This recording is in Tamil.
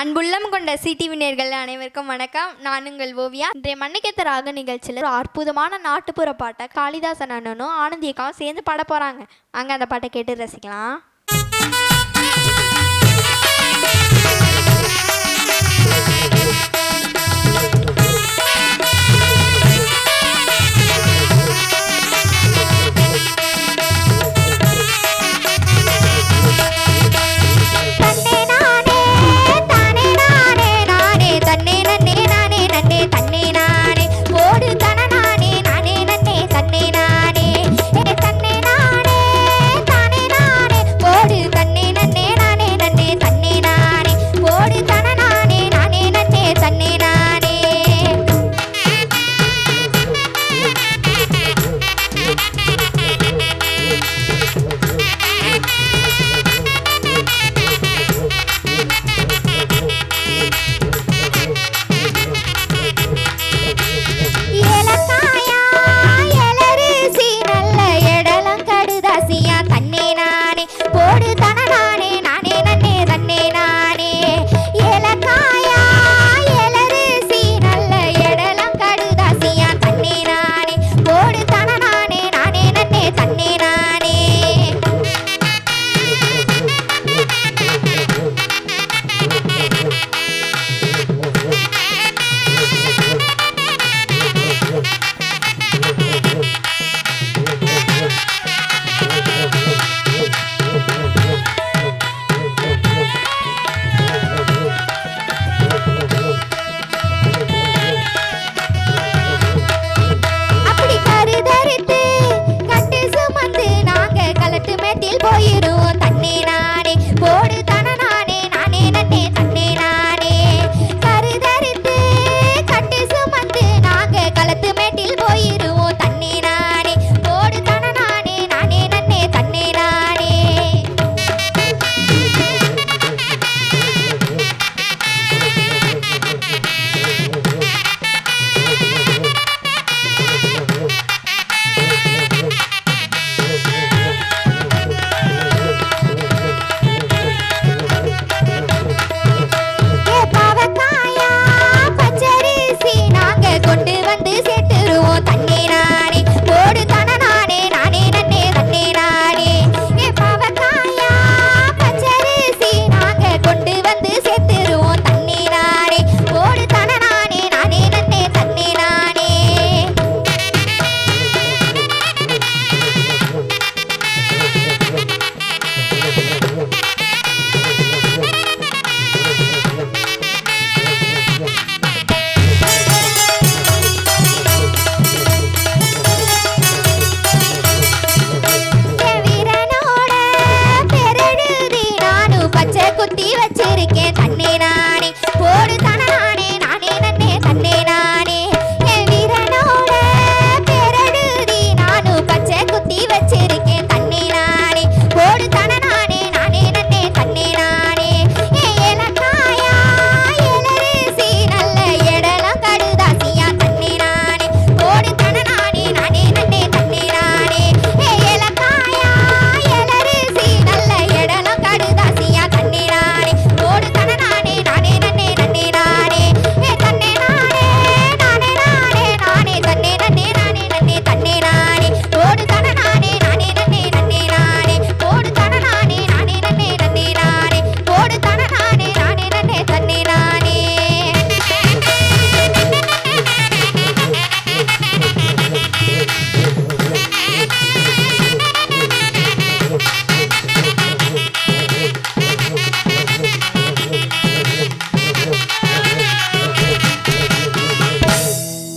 அன்புள்ளம் கொண்ட சிடிவி நேர்கள் அனைவருக்கும் வணக்கம். நான் உங்கள் ஓவியா. இன்றைய மண்ணிக்கத்த ராக நிகழ்ச்சியில் ஒரு அற்புதமான நாட்டுப்புற பாட்டை காளிதாசன் அண்ணனும் ஆனந்தியக்காவும் சேர்ந்து பாட போகிறாங்க அங்கே அந்த பாட்டை கேட்டு ரசிக்கலாம்.